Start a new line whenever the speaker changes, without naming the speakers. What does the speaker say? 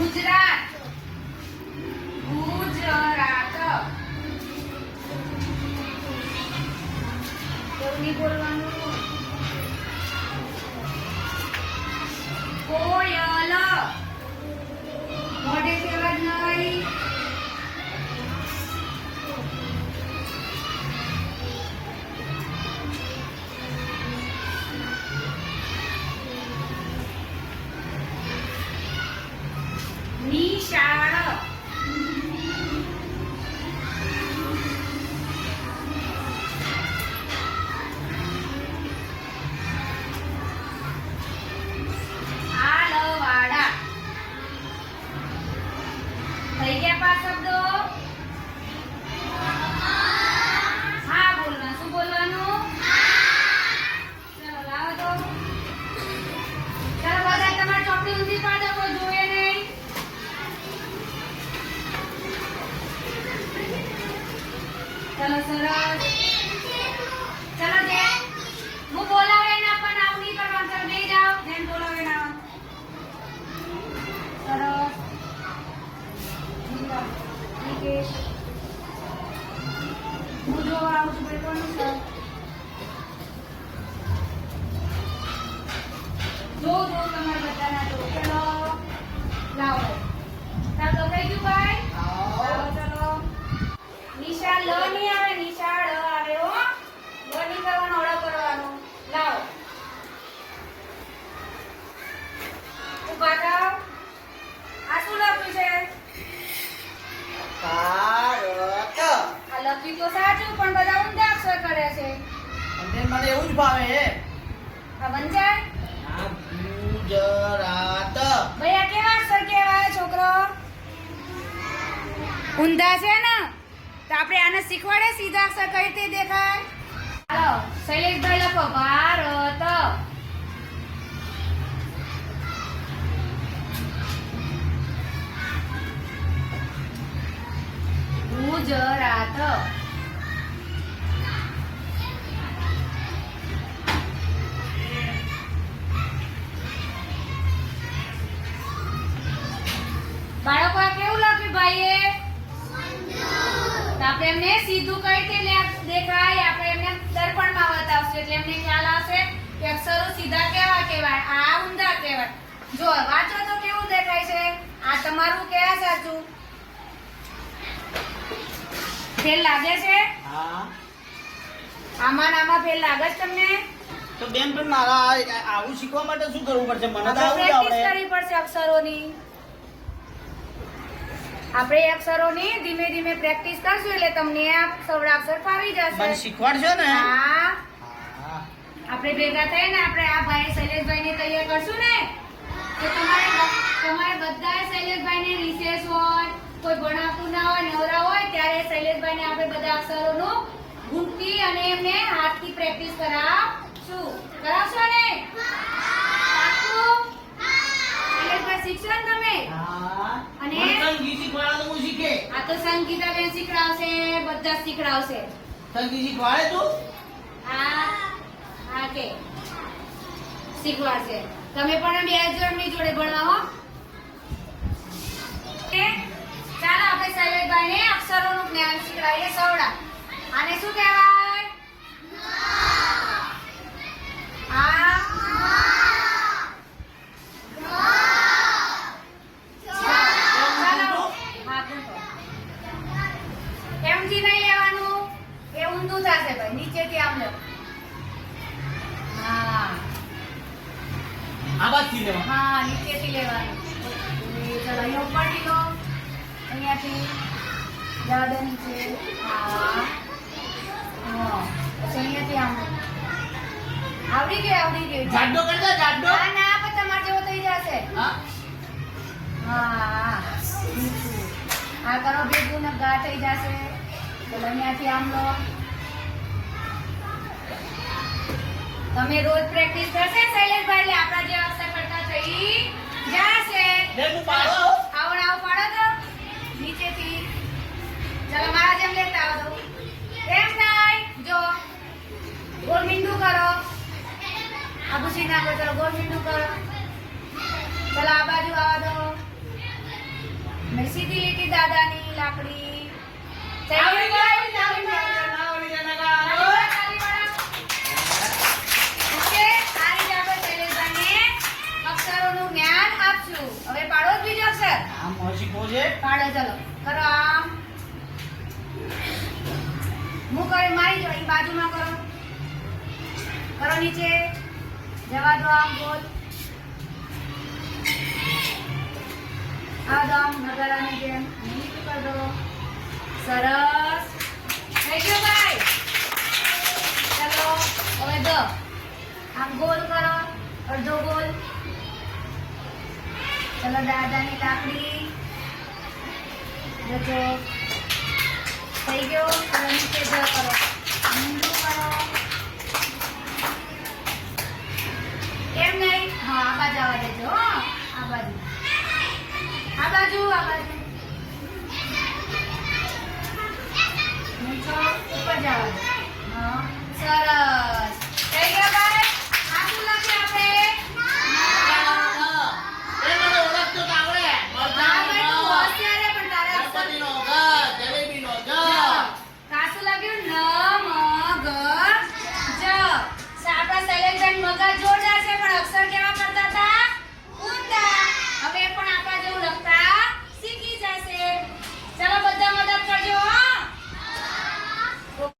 ગુજરાત. ગુજરાત. એવું બોલવાનું. કોયલ. મોઢે સેવા નહીં. ચલો સરસ. ચલો જે. હું બોલાવે ના પણ આવું નહીં કરવાનું ચલો નહીં જાઓ. જેમ બોલાવે ના સરસ. નિકેશ. હું જોવા આવું છું ભાઈ કોનું છે જો જો તમારા બધાના જો ચલો લાવો ચાલો તો થઈ ગયું ભાઈ લાવો ચલો નિશા લ નહીં આવે નિશા ળ આવે હો લ નહીં કરવાનો અળ કરવાનો લાવો ઊભા થાવ આ શું લખ્યું છે
ભારત
તો સાચું પણ બધા ઊંધા અક્ષર કરે છે.
અને મને એવું જ ભાવે હે?
આ વંચાય
આ ગુજરાત
આ કેવા અક્ષર કહેવાય છોકરો? ઊંધા છે ને? તો આપણે આને શીખવાડે સીધા અક્ષર કઈ રીતે દેખાય? ચાલો શૈલેષભાઈ લખો ભારત. ગુજરાત તો એમને સીધું કઈ રીતે દેખાય? આપણે એમને દર્પણમાં બતાવશું. એટલે એમને ખ્યાલ આવશે કે અક્ષરો સીધા કેવા કહેવાય? આ ઊંધા કહેવાય. જો વાંચો તો કેવું દેખાય છે? આ તમારું કયા સાચું? ફેલ લાગે છે?
હા.
આમાં ને આમાં ફેલ લાગે છે તમને?
તો બેન પણ મારા આવું શીખવા માટે શું કરવું પડશે? મને તો આવડે.
પ્રેક્ટિસ કરવી પડશે અક્ષરોની. આપણે અક્ષરોની ધીમે ધીમે પ્રેક્ટિસ કરશું એટલે તમને આ સવડાક્ષર ફાવી
મને
જશે
શીખવાડશો ને?
હા. આપણે ભેગા થઈને આપણે આ ભાઈ શૈલેષભાઈને તૈયાર કરશું ને? તો તમારે તમારે બધાએ શૈલેષભાઈને રિસેસ હોય કોઈ ભણાવતું ના હોય નવરા હોય ત્યારે શૈલેષભાઈને આપણે બધા અક્ષરોનું ગુંટી અને એમને હાથથી પ્રેક્ટિસ કરાવશું. કરાવશો ને? શૈલેષભાઈ શીખશો ને તમે?
હા
અને?
મને સંગીત શીખવાડે તો હું શીખે
સંગીતા બેન શીખડાવશે બધા શીખડાવશે.
સંગીત શીખવાડે તું?
હા હા કે. શીખવાડશે. તમે પણ બે જણની જોડે ભણવા હો. ચાલો આપણે શૈલેષભાઈને અક્ષરોનું જ્ઞાન શીખડાવીએ સવડા આને શું કહેવાય? આ
લેવા.
હા નીચેથી લેવાનું. ચલો અહીંયા ઉપરથી લો. અહીંયાથી ગાર્ડન છે. હા. અહીંયાથી આમ. આવડી ગયો આવડી ગયો.
જાડો કરતા જાડો.
ના ના પણ તમારે જેવો થઈ જશે.
હા.
હા. આ કરો ભેગું ને ગા થઈ જશે. ચલો અહીંયાથી આમ લો. તમે રોજ પ્રેક્ટિસ કરશે શૈલેષભાઈ એટલે આપણા જે અક્ષર કરતા થઈ જશે.
લે હું પાડો?
આવો ને આવો પાડો તો. નીચેથી. ચાલો મારા જેમ લેતા આવો એમ થાય. જો. ગોળ મીંડું કરો. આબુ ભૂસી નાખો ચાલો ગોળ મીંડું કરો. ચાલો આ બાજુ આવા દો. મેં સીધી લીટી દાદાની લાકડી.
આવડી શીખવો છે?
ચલો. કરો આમ. હું કરે, મારી જો એ બાજુમાં કરો. કરો નીચે. જવા દો આમ ગોલ આ દો આમ, નગારાની જેમ. નીચે કરી. દો સરસ. થઈ ગયું ભાઈ. ચલો, હવે દો. આમ ગોલ કરો. અડધો ગોલ. ચલો, દાદાની લાકડી જજો થઈ ગયો ચલો નીચે જ કરો. ઊંધું કરો. કેમ નહીં? હા, આ બાજુ આવવા દેજો, હો. આ બાજુ. આ બાજુ આ બાજુ. નીચો ઉપર જવા દો